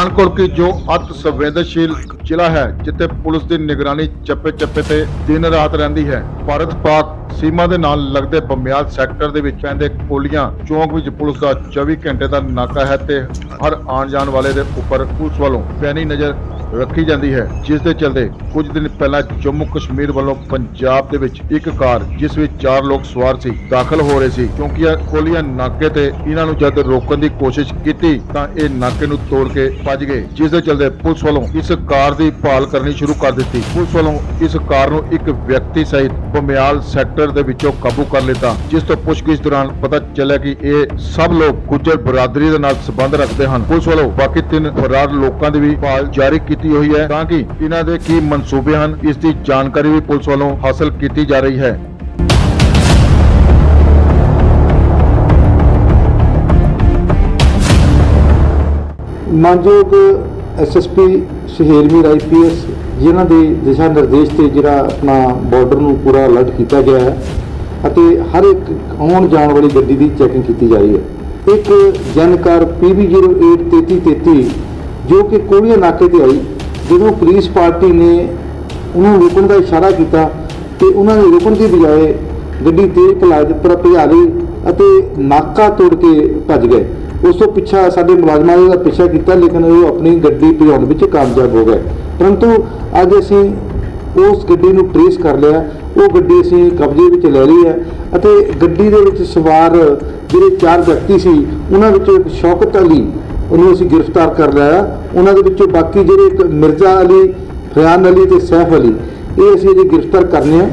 ਪਠਾਨਕੋਟ ਕੀ ਜੋ ਅਤ ਸੰਵੇਦਨਸ਼ੀਲ ਜ਼ਿਲ੍ਹਾ ਹੈ, ਜਿੱਥੇ ਪੁਲਿਸ ਦੀ ਨਿਗਰਾਨੀ ਚੱਪੇ-ਚੱਪੇ ਤੇ ਦਿਨ ਰਾਤ ਰਹਿੰਦੀ ਹੈ। ਭਾਰਤ ਪਾਕ ਸੀਮਾ ਦੇ ਨਾਲ ਲੱਗਦੇ ਬੰਮਿਆਲ ਸੈਕਟਰ ਦੇ ਵਿੱਚ ਪੈਂਦੇ ਕੋਲੀਆਂ ਚੌਂਕ ਵਿੱਚ ਪੁਲਿਸ ਦਾ 24 ਘੰਟੇ ਦਾ ਨਾਕਾ ਹੈ ਤੇ ਹਰ ਆਉਣ ਜਾਣ ਵਾਲੇ ਦੇ ਉੱਪਰ ਪੁਲਿਸ ਵੱਲੋਂ ਪੈਣੀ ਨਜ਼ਰ ਰੱਖੀ ਜਾਂਦੀ ਹੈ, ਜਿਸ ਦੇ ਚਲਦੇ ਕੁਝ ਦਿਨ ਪਹਿਲਾਂ ਜੰਮੂ ਕਸ਼ਮੀਰ ਵੱਲੋਂ ਪੰਜਾਬ ਦੇ ਵਿੱਚ ਇੱਕ ਕਾਰ, ਜਿਸ ਵਿੱਚ ਚਾਰ ਲੋਕ ਸਵਾਰ ਸੀ, ਦਾਖਲ ਹੋ ਰਹੇ ਸੀ। ਕਿਉਂਕਿ ਕੋਲੀਆਂ ਨਾਕੇ ਤੇ ਇਹਨਾਂ ਨੂੰ ਜਦ ਰੋਕਣ ਦੀ ਕੋਸ਼ਿਸ਼ ਕੀਤੀ, ਤਾਂ ਇਹ ਨਾਕੇ ਨੂੰ ਤੋੜ ਕੇ ਭੱਜ ਗਏ, ਜਿਸ ਦੇ ਚਲਦੇ ਪੁਲਿਸ ਵੱਲੋਂ ਇਸ ਕਾਰ ਦੀ ਭਾਲ ਕਰਨੀ ਸ਼ੁਰੂ ਕਰ ਦਿੱਤੀ। ਪੁਲਿਸ ਵੱਲੋਂ ਇਸ ਕਾਰ ਨੂੰ ਇੱਕ ਵਿਅਕਤੀ ਸਹਿਤ ਬਮਿਆਲ ਸੈਕਟਰ ਦੇ ਵਿੱਚੋਂ ਕਾਬੂ ਕਰ ਲਿੱਤਾ, ਜਿਸ ਤੋਂ ਪੁੱਛਗਿੱਛ ਦੌਰਾਨ ਪਤਾ ਚੱਲਿਆ ਕਿ ਇਹ ਸਭ ਲੋਕ ਗੁੱਜਰ ਬਰਾਦਰੀ ਦੇ ਨਾਲ ਸੰਬੰਧ ਰੱਖਦੇ ਹਨ। ਪੁਲਿਸ ਵੱਲੋਂ ਬਾਕੀ ਤਿੰਨ ਫਰਾਰ ਲੋਕਾਂ ਦੀ ਵੀ ਭਾਲ ਜਾਰੀ ਕੀਤੀ ਹੋਈ ਹੈ। ਤਾਂ ਕਿ ਇਹਨਾਂ ਦੇ ਕੀ ਮਨਸੂਬੇ ਹਨ, ਇਸ ਦੀ ਜਾਣਕਾਰੀ ਵੀ ਪੁਲਿਸ ਵੱਲੋਂ ਹਾਸਲ ਕੀਤੀ ਜਾ ਰਹੀ ਹੈ। ਮਾਨਯੋਗ ਐਸਐਸਪੀ ਸ਼ਹੇਰ ਆਈਪੀਐਸ ਜਿਨ੍ਹਾਂ ਦੇ ਦਿਸ਼ਾ ਨਿਰਦੇਸ਼ ਤੇ ਜਿਹੜਾ ਆਪਣਾ ਬਾਰਡਰ ਨੂੰ ਪੂਰਾ ਅਲਰਟ ਕੀਤਾ ਗਿਆ ਹੈ ਅਤੇ ਹਰ ਇੱਕ ਆਉਣ ਜਾਣ ਵਾਲੀ ਗੱਡੀ ਦੀ ਚੈਕਿੰਗ ਕੀਤੀ ਜਾ ਰਹੀ ਹੈ। ਇੱਕ ਜਨਕਾਰ PB083333 ਜੋ ਕਿ ਕੋਲੀਆ ਨਾਕੇ ਤੇ ਆਈ ਜਦੋਂ ਪੁਲਿਸ ਪਾਰਟੀ ਨੇ ਉਹਨਾਂ ਨੂੰ ਰੁਕਣ ਦਾ ਇਸ਼ਾਰਾ ਕੀਤਾ ਤੇ ਉਹਨਾਂ ਨੇ ਰੁਕਣ ਦੀ ਬਜਾਏ ਗੱਡੀ ਤੇਜ਼ ਭਲਾ ਪਰ ਭਜਾ ਲਈ ਅਤੇ ਨਾਕਾ ਤੋੜ ਕੇ ਭੱਜ ਗਏ। ਉਸ ਤੋਂ ਪਿੱਛਾ ਸਾਡੇ ਮੁਲਾਜ਼ਮਾਂ ਨੇ ਦਾ ਪਿੱਛਾ ਕੀਤਾ, ਲੇਕਿਨ ਉਹ ਆਪਣੀ ਗੱਡੀ ਭਜਾਉਣ ਵਿੱਚ ਕਾਮਯਾਬ ਹੋ ਗਏ। ਪਰੰਤੂ ਅੱਜ ਅਸੀਂ ਉਸ ਗੱਡੀ ਨੂੰ ਟਰੇਸ ਕਰ ਲਿਆ। ਉਹ ਗੱਡੀ ਅਸੀਂ ਕਬਜ਼ੇ ਵਿੱਚ ਲੈ ਲਈ ਹੈ ਅਤੇ ਗੱਡੀ ਦੇ ਵਿੱਚ ਸਵਾਰ ਜਿਹੜੇ ਚਾਰ ਵਿਅਕਤੀ ਸੀ, ਉਹਨਾਂ ਵਿੱਚੋਂ ਇੱਕ ਸ਼ੌਕਤ ਅਲੀ ਉਹਨੂੰ ਅਸੀਂ ਗ੍ਰਿਫਤਾਰ ਕਰ ਲਿਆ ਉਹਨਾਂ ਦੇ ਵਿੱਚੋਂ ਬਾਕੀ ਜਿਹੜੇ ਮਿਰਜ਼ਾ ਅਲੀ, ਫਰਿਆਨ ਅਲੀ ਤੇ ਸੈਫ ਅਲੀ, ਇਹ ਅਸੀਂ ਅਜੇ ਗ੍ਰਿਫਤਾਰ ਕਰਨੇ ਆ।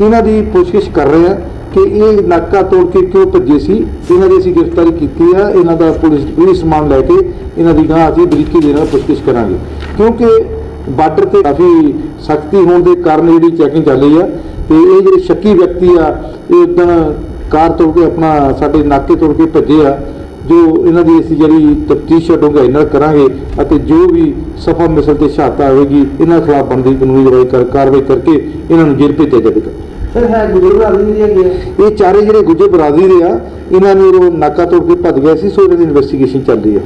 ਇਹਨਾਂ ਦੀ ਪੁੱਛਗਿੱਛ ਕਰ ਰਹੇ ਆ ਕਿ ਇਹ ਨਾਕਾ ਤੋੜ ਕੇ ਕਿਉਂ ਭੱਜੇ ਸੀ? ਇਹਨਾਂ ਦੀ ਅਸੀਂ ਗ੍ਰਿਫਤਾਰੀ ਕੀਤੀ ਆ। ਇਹਨਾਂ ਦਾ ਪੁਲਿਸ ਪੁਲਿਸ ਸਮਾਨ ਲੈ ਕੇ ਇਹਨਾਂ ਦੀ ਗਾਂ ਅਸੀਂ ਬਰੀਕੀ ਦੇ ਨਾਲ ਪੁੱਛਗਿੱਛ ਕਰਾਂਗੇ। ਕਿਉਂਕਿ ਬਾਰਡਰ ਤੇ ਕਾਫੀ ਸਖਤੀ ਹੋਣ ਦੇ ਕਾਰਨ ਜਿਹੜੀ ਚੈਕਿੰਗ ਚੱਲ ਰਹੀ ਆ ਤੇ ਇਹ ਜਿਹੜੇ ਸ਼ੱਕੀ ਵਿਅਕਤੀ ਆ, ਇਹ ਉਦੋਂ ਕਾਰ ਤੋੜ ਕੇ ਆਪਣਾ ਸਾਡੇ ਨਾਕੇ ਤੋੜ ਕੇ ਭੱਜੇ ਆ। ਜੋ ਇਹਨਾਂ ਦੀ ਅਸੀਂ ਜਿਹੜੀ ਤਫਤੀਸ਼ ਡੂੰਘਾਈ ਨਾਲ ਕਰਾਂਗੇ ਅਤੇ ਜੋ ਵੀ ਸਫਾ ਮਿਸਲ ਤੇ ਸ਼ਹਾਦਤ ਹੋਵੇਗੀ ਇਹਨਾਂ ਖਿਲਾਫ ਬਣਦੀ ਕਾਨੂੰਨੀ ਕਾਰਵਾਈ ਕਰ ਕਾਰਵਾਈ ਕਰਕੇ ਇਹਨਾਂ ਨੂੰ ਜੇਲ੍ਹ ਭੇਜਿਆ ਜਾਵੇਗਾ। ਸਰ ਹੈ ਗੁਰੂ ਬਰਾਦਰੀ ਦੀ ਹੈਗੀ। ਇਹ ਚਾਰੇ ਜਿਹੜੇ ਗੁੱਜਰ ਬਰਾਦਰੀ ਦੇ ਆ ਇਹਨਾਂ ਨੇ ਨਾਕਾ ਤੋੜ ਕੇ ਭੱਜ ਗਏ ਸੀ ਸੋ ਇਹਨਾਂ ਦੀ ਇਨਵੈਸਟੀਗੇਸ਼ਨ ਚੱਲ ਰਹੀ ਹੈ।